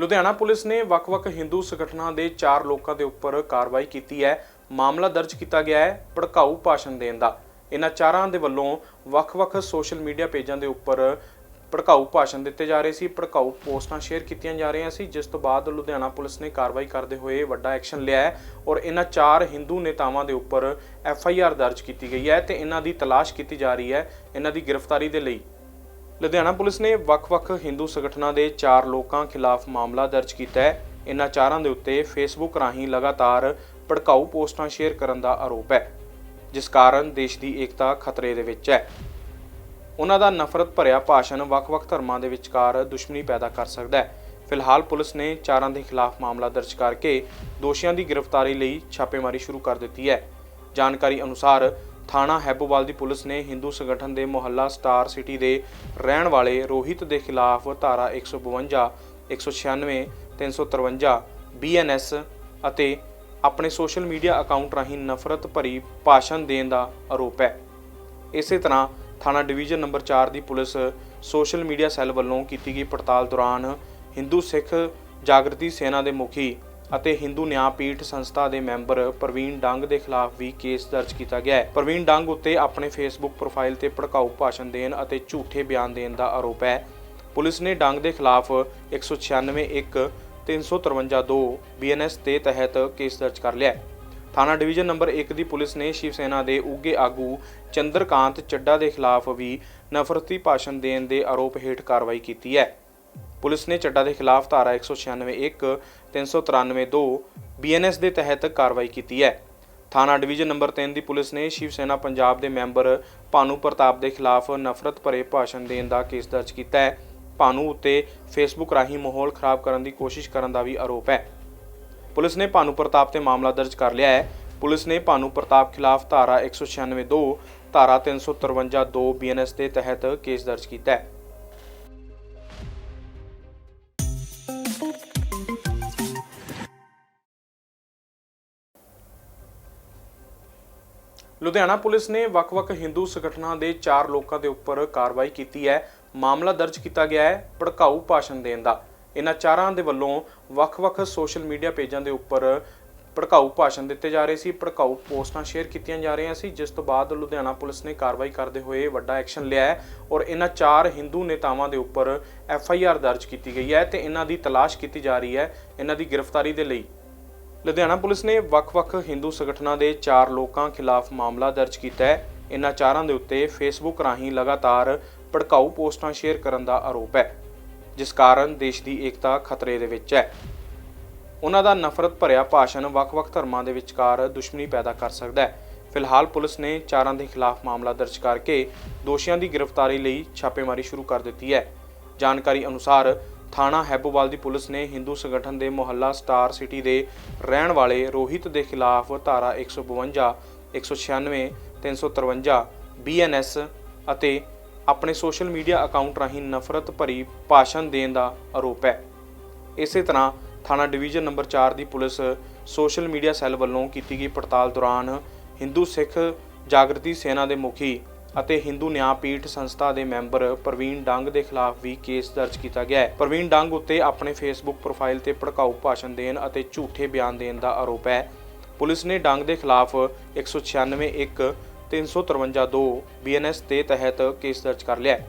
Ludhiana police ਨੇ ਵੱਖ-ਵੱਖ ਹਿੰਦੂ ਸੰਗਠਨਾਂ ਦੇ 4 ਲੋਕਾਂ ਦੇ ਉੱਪਰ ਕਾਰਵਾਈ ਕੀਤੀ ਹੈ। ਮਾਮਲਾ ਦਰਜ ਕੀਤਾ ਗਿਆ ਹੈ ਭੜਕਾਊ ਭਾਸ਼ਣ ਦੇਣ ਦਾ। ਇਹਨਾਂ ਚਾਰਾਂ ਦੇ ਵੱਲੋਂ ਵੱਖ-ਵੱਖ ਸੋਸ਼ਲ ਮੀਡੀਆ ਪੇਜਾਂ ਦੇ ਉੱਪਰ ਭੜਕਾਊ ਭਾਸ਼ਣ ਦਿੱਤੇ ਜਾ ਰਹੇ ਸੀ। ਭੜਕਾਊ ਪੋਸਟਾਂ ਸ਼ੇਅਰ ਕੀਤੀਆਂ ਜਾ ਰਹੀਆਂ ਸੀ, ਜਿਸ ਤੋਂ ਬਾਅਦ ਲੁਧਿਆਣਾ ਪੁਲਿਸ ਨੇ ਕਾਰਵਾਈ ਕਰਦੇ ਹੋਏ ਵੱਡਾ ਐਕਸ਼ਨ ਲਿਆ ਹੈ ਔਰ ਇਹਨਾਂ ਚਾਰ ਹਿੰਦੂ ਨੇਤਾਵਾਂ ਦੇ ਉੱਪਰ ਐਫ ਆਈ ਆਰ ਦਰਜ ਕੀਤੀ ਗਈ ਹੈ ਤੇ ਇਹਨਾਂ ਦੀ ਤਲਾਸ਼ ਕੀਤੀ ਜਾ ਰਹੀ ਹੈ। ਇਹਨਾਂ ਦੀ ਗ੍ਰਿਫਤਾਰੀ ਦੇ ਲਈ ਲੁਧਿਆਣਾ ਪੁਲਿਸ ਨੇ ਵੱਖ-ਵੱਖ ਹਿੰਦੂ ਸੰਗਠਨਾਂ ਦੇ 4 ਲੋਕਾਂ ਖਿਲਾਫ ਮਾਮਲਾ ਦਰਜ ਕੀਤਾ ਹੈ। ਇਹਨਾਂ ਚਾਰਾਂ ਦੇ ਉੱਤੇ ਫੇਸਬੁੱਕ ਰਾਹੀਂ ਲਗਾਤਾਰ ਭੜਕਾਊ ਪੋਸਟਾਂ ਸ਼ੇਅਰ ਕਰਨ ਦਾ ਆਰੋਪ ਹੈ, ਜਿਸ ਕਾਰਨ ਦੇਸ਼ ਦੀ ਏਕਤਾ ਖਤਰੇ ਦੇ ਵਿੱਚ ਹੈ। ਉਹਨਾਂ ਦਾ ਨਫ਼ਰਤ ਭਰਿਆ ਭਾਸ਼ਣ ਵੱਖ-ਵੱਖ ਧਰਮਾਂ ਦੇ ਵਿਚਕਾਰ ਦੁਸ਼ਮਣੀ ਪੈਦਾ ਕਰ ਸਕਦਾ ਹੈ। ਫਿਲਹਾਲ ਪੁਲਿਸ ਨੇ ਚਾਰਾਂ ਦੇ ਖਿਲਾਫ ਮਾਮਲਾ ਦਰਜ ਕਰਕੇ ਦੋਸ਼ੀਆਂ ਦੀ ਗ੍ਰਿਫਤਾਰੀ ਲਈ ਛਾਪੇਮਾਰੀ ਸ਼ੁਰੂ ਕਰ ਦਿੱਤੀ ਹੈ। ਜਾਣਕਾਰੀ ਅਨੁਸਾਰ ਥਾਣਾ ਹੈਬੋਵਾਲ ਦੀ ਪੁਲਿਸ ਨੇ ਹਿੰਦੂ ਸੰਗਠਨ ਦੇ ਮੁਹੱਲਾ ਸਟਾਰ ਸਿਟੀ ਦੇ ਰਹਿਣ ਵਾਲੇ ਰੋਹਿਤ ਦੇ ਖਿਲਾਫ ਧਾਰਾ 152 196 353 ਬੀਐਨਐਸ ਅਤੇ ਆਪਣੇ ਸੋਸ਼ਲ ਮੀਡੀਆ ਅਕਾਊਂਟ ਰਾਹੀਂ ਨਫ਼ਰਤ ਭਰੀ ਭਾਸ਼ਣ ਦੇਣ ਦਾ ਆਰੋਪ ਹੈ। ਇਸੇ ਤਰ੍ਹਾਂ ਥਾਣਾ ਡਿਵੀਜ਼ਨ ਨੰਬਰ 4 ਦੀ ਪੁਲਿਸ ਸੋਸ਼ਲ ਮੀਡੀਆ ਸੈੱਲ ਵੱਲੋਂ ਕੀਤੀ ਗਈ ਪੜਤਾਲ ਦੌਰਾਨ ਹਿੰਦੂ ਸਿੱਖ ਜਾਗਰਤੀ ਸੈਨਾ ਦੇ ਮੁਖੀ ਅਤੇ ਹਿੰਦੂ ਨਿਆਂ ਪੀਠ ਸੰਸਥਾ ਦੇ ਮੈਂਬਰ ਪ੍ਰਵੀਨ ਡੰਗ ਦੇ ਖਿਲਾਫ ਵੀ ਕੇਸ ਦਰਜ ਕੀਤਾ ਗਿਆ ਹੈ। ਪ੍ਰਵੀਨ ਡੰਗ ਉੱਤੇ ਆਪਣੇ ਫੇਸਬੁੱਕ ਪ੍ਰੋਫਾਈਲ ਤੇ ਭੜਕਾਊ ਭਾਸ਼ਣ ਦੇਣ ਅਤੇ ਝੂਠੇ ਬਿਆਨ ਦੇਣ ਦਾ ਆਰੋਪ ਹੈ। ਪੁਲਿਸ ਨੇ ਡੰਗ ਦੇ ਖਿਲਾਫ 196 1 353 2 ਬੀਐਨਐਸ ਦੇ ਤਹਿਤ ਕੇਸ ਦਰਜ ਕਰ ਲਿਆ ਹੈ। ਥਾਣਾ ਡਿਵੀਜ਼ਨ ਨੰਬਰ 1 ਦੀ ਪੁਲਿਸ ਨੇ ਸ਼ਿਵ ਸੈਨਾ ਦੇ ਉੱਗੇ ਆਗੂ ਚੰਦਰਕਾਂਤ ਚੱਡਾ ਦੇ ਖਿਲਾਫ ਵੀ ਨਫ਼ਰਤੀ ਭਾਸ਼ਣ ਦੇਣ ਦੇ ਆਰੋਪ ਹੇਠ ਕਾਰਵਾਈ ਕੀਤੀ ਹੈ। ਪੁਲਿਸ ਨੇ ਚੱਡਾ ਦੇ ਖਿਲਾਫ ਧਾਰਾ 196 1 393 2 ਬੀਐਨਐਸ ਦੇ ਤਹਿਤ ਕਾਰਵਾਈ ਕੀਤੀ ਹੈ। ਥਾਣਾ ਡਿਵੀਜ਼ਨ ਨੰਬਰ 3 ਦੀ ਪੁਲਿਸ ਨੇ ਸ਼ਿਵ ਸੈਨਾ ਪੰਜਾਬ ਦੇ ਮੈਂਬਰ ਭਾਨੂ ਪ੍ਰਤਾਪ ਦੇ ਖਿਲਾਫ ਨਫ਼ਰਤ ਭਰੇ ਭਾਸ਼ਣ ਦੇਣ ਦਾ ਕੇਸ ਦਰਜ ਕੀਤਾ ਹੈ। ਭਾਨੂ ਉੱਤੇ ਫੇਸਬੁੱਕ ਰਾਹੀਂ ਮਾਹੌਲ ਖਰਾਬ ਕਰਨ ਦੀ ਕੋਸ਼ਿਸ਼ ਕਰਨ ਦਾ ਵੀ ਆਰੋਪ ਹੈ। ਪੁਲਿਸ ਨੇ ਭਾਨੂ ਪ੍ਰਤਾਪ ਤੇ ਮਾਮਲਾ ਦਰਜ ਕਰ ਲਿਆ ਹੈ। ਪੁਲਿਸ ਨੇ ਭਾਨੂ ਪ੍ਰਤਾਪ ਖਿਲਾਫ ਧਾਰਾ 196 2 ਧਾਰਾ 353 2 ਬੀਐਨਐਸ ਦੇ ਤਹਿਤ ਕੇਸ ਦਰਜ ਕੀਤਾ ਹੈ। ਲੁਧਿਆਣਾ ਪੁਲਿਸ ਨੇ ਵੱਖ-ਵੱਖ ਹਿੰਦੂ ਸੰਗਠਨਾਂ ਦੇ 4 ਲੋਕਾਂ ਦੇ ਉੱਪਰ ਕਾਰਵਾਈ ਕੀਤੀ ਹੈ। ਮਾਮਲਾ ਦਰਜ ਕੀਤਾ ਗਿਆ ਹੈ ਭੜਕਾਊ ਭਾਸ਼ਣ ਦੇਣ ਦਾ। ਇਹਨਾਂ ਚਾਰਾਂ ਦੇ ਵੱਲੋਂ ਵੱਖ-ਵੱਖ ਸੋਸ਼ਲ ਮੀਡੀਆ ਪੇਜਾਂ ਦੇ ਉੱਪਰ ਭੜਕਾਊ ਭਾਸ਼ਣ ਦਿੱਤੇ ਜਾ ਰਹੇ ਸੀ। ਭੜਕਾਊ ਪੋਸਟਾਂ ਸ਼ੇਅਰ ਕੀਤੀਆਂ ਜਾ ਰਹੀਆਂ ਸੀ, ਜਿਸ ਤੋਂ ਬਾਅਦ ਲੁਧਿਆਣਾ ਪੁਲਿਸ ਨੇ ਕਾਰਵਾਈ ਕਰਦੇ ਹੋਏ ਵੱਡਾ ਐਕਸ਼ਨ ਲਿਆ ਹੈ ਔਰ ਇਹਨਾਂ ਚਾਰ ਹਿੰਦੂ ਨੇਤਾਵਾਂ ਦੇ ਉੱਪਰ ਐਫ ਆਈ ਆਰ ਦਰਜ ਕੀਤੀ ਗਈ ਹੈ ਤੇ ਇਹਨਾਂ ਦੀ ਤਲਾਸ਼ ਕੀਤੀ ਜਾ ਰਹੀ ਹੈ। ਇਹਨਾਂ ਦੀ ਗ੍ਰਿਫਤਾਰੀ ਦੇ ਲਈ ਲੁਧਿਆਣਾ ਪੁਲਿਸ ਨੇ ਵੱਖ-ਵੱਖ ਹਿੰਦੂ ਸੰਗਠਨਾਂ ਦੇ 4 ਲੋਕਾਂ ਖਿਲਾਫ ਮਾਮਲਾ ਦਰਜ ਕੀਤਾ ਹੈ। ਇਹਨਾਂ ਚਾਰਾਂ ਦੇ ਉੱਤੇ ਫੇਸਬੁੱਕ ਰਾਹੀਂ ਲਗਾਤਾਰ ਭੜਕਾਊ ਪੋਸਟਾਂ ਸ਼ੇਅਰ ਕਰਨ ਦਾ ਆਰੋਪ ਹੈ, ਜਿਸ ਕਾਰਨ ਦੇਸ਼ ਦੀ ਏਕਤਾ ਖਤਰੇ ਦੇ ਵਿੱਚ ਹੈ। ਉਹਨਾਂ ਦਾ ਨਫ਼ਰਤ ਭਰਿਆ ਭਾਸ਼ਣ ਵੱਖ-ਵੱਖ ਧਰਮਾਂ ਦੇ ਵਿਚਕਾਰ ਦੁਸ਼ਮਣੀ ਪੈਦਾ ਕਰ ਸਕਦਾ ਹੈ। ਫਿਲਹਾਲ ਪੁਲਿਸ ਨੇ ਚਾਰਾਂ ਦੇ ਖਿਲਾਫ ਮਾਮਲਾ ਦਰਜ ਕਰਕੇ ਦੋਸ਼ੀਆਂ ਦੀ ਗ੍ਰਿਫਤਾਰੀ ਲਈ ਛਾਪੇਮਾਰੀ ਸ਼ੁਰੂ ਕਰ ਦਿੱਤੀ ਹੈ। ਜਾਣਕਾਰੀ ਅਨੁਸਾਰ ਥਾਣਾ ਹੈਬੋਵਾਲ ਦੀ ਪੁਲਿਸ ਨੇ ਹਿੰਦੂ ਸੰਗਠਨ ਦੇ ਮੁਹੱਲਾ ਸਟਾਰ ਸਿਟੀ ਦੇ ਰਹਿਣ ਵਾਲੇ ਰੋਹਿਤ ਦੇ ਖਿਲਾਫ ਧਾਰਾ 152 196 353 ਬੀਐਨਐਸ ਅਤੇ ਆਪਣੇ ਸੋਸ਼ਲ ਮੀਡੀਆ ਅਕਾਊਂਟ ਰਾਹੀਂ ਨਫ਼ਰਤ ਭਰੀ ਭਾਸ਼ਣ ਦੇਣ ਦਾ ਆਰੋਪ ਹੈ। ਇਸੇ ਤਰ੍ਹਾਂ ਥਾਣਾ ਡਿਵੀਜ਼ਨ ਨੰਬਰ 4 ਦੀ ਪੁਲਿਸ ਸੋਸ਼ਲ ਮੀਡੀਆ ਸੈੱਲ ਵੱਲੋਂ ਕੀਤੀ ਗਈ ਪੜਤਾਲ ਦੌਰਾਨ ਹਿੰਦੂ ਸਿੱਖ ਜਾਗਰਤੀ ਸੈਨਾ ਦੇ ਮੁਖੀ ਅਤੇ ਹਿੰਦੂ ਨਿਆਂ ਪੀਠ ਸੰਸਥਾ ਦੇ ਮੈਂਬਰ ਪ੍ਰਵੀਨ ਡੰਗ ਦੇ ਖਿਲਾਫ ਵੀ ਕੇਸ ਦਰਜ ਕੀਤਾ ਗਿਆ ਹੈ। ਪ੍ਰਵੀਨ ਡੰਗ ਉੱਤੇ ਆਪਣੇ ਫੇਸਬੁੱਕ ਪ੍ਰੋਫਾਈਲ ਤੇ ਭੜਕਾਊ ਭਾਸ਼ਣ ਦੇਣ ਅਤੇ ਝੂਠੇ ਬਿਆਨ ਦੇਣ ਦਾ ਆਰੋਪ ਹੈ। ਪੁਲਿਸ ਨੇ ਡੰਗ ਦੇ ਖਿਲਾਫ 196 1 353 2 ਬੀਐਨਐਸ ਦੇ ਤਹਿਤ ਕੇਸ ਦਰਜ ਕਰ ਲਿਆ ਹੈ।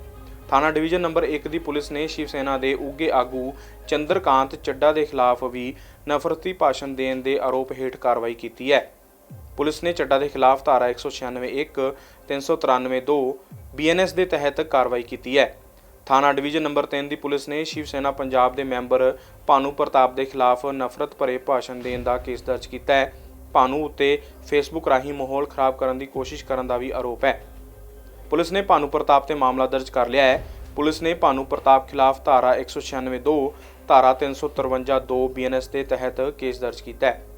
ਥਾਣਾ ਡਿਵੀਜ਼ਨ ਨੰਬਰ 1 ਦੀ ਪੁਲਿਸ ਨੇ ਸ਼ਿਵ ਸੈਨਾ ਦੇ ਉੱਗੇ ਆਗੂ ਚੰਦਰਕਾਂਤ ਚੱਡਾ ਦੇ ਖਿਲਾਫ ਵੀ ਨਫ਼ਰਤੀ ਭਾਸ਼ਣ ਦੇਣ ਦੇ ਆਰੋਪ ਹੇਠ ਕਾਰਵਾਈ ਕੀਤੀ ਹੈ। ਪੁਲਿਸ ਨੇ ਚੱਡਾ ਦੇ ਖਿਲਾਫ ਧਾਰਾ 196 1 393 2 ਬੀਐਨਐਸ ਦੇ ਤਹਿਤ ਕਾਰਵਾਈ ਕੀਤੀ ਹੈ। ਥਾਣਾ ਡਿਵੀਜ਼ਨ ਨੰਬਰ 3 ਦੀ ਪੁਲਿਸ ਨੇ ਸ਼ਿਵ ਸੈਨਾ ਪੰਜਾਬ ਦੇ ਮੈਂਬਰ ਭਾਨੂ ਪ੍ਰਤਾਪ ਦੇ ਖਿਲਾਫ ਨਫ਼ਰਤ ਭਰੇ ਭਾਸ਼ਣ ਦੇਣ ਦਾ ਕੇਸ ਦਰਜ ਕੀਤਾ ਹੈ। ਭਾਨੂ ਉੱਤੇ ਫੇਸਬੁੱਕ ਰਾਹੀਂ ਮਾਹੌਲ ਖਰਾਬ ਕਰਨ ਦੀ ਕੋਸ਼ਿਸ਼ ਕਰਨ ਦਾ ਵੀ ਆਰੋਪ ਹੈ। ਪੁਲਿਸ ਨੇ ਭਾਨੂ ਪ੍ਰਤਾਪ ਤੇ ਮਾਮਲਾ ਦਰਜ ਕਰ ਲਿਆ ਹੈ। ਪੁਲਿਸ ਨੇ ਭਾਨੂ ਪ੍ਰਤਾਪ ਖਿਲਾਫ ਧਾਰਾ 196 2 ਧਾਰਾ 353 2 ਬੀਐਨਐਸ ਦੇ ਤਹਿਤ ਕੇਸ ਦਰਜ ਕੀਤਾ ਹੈ।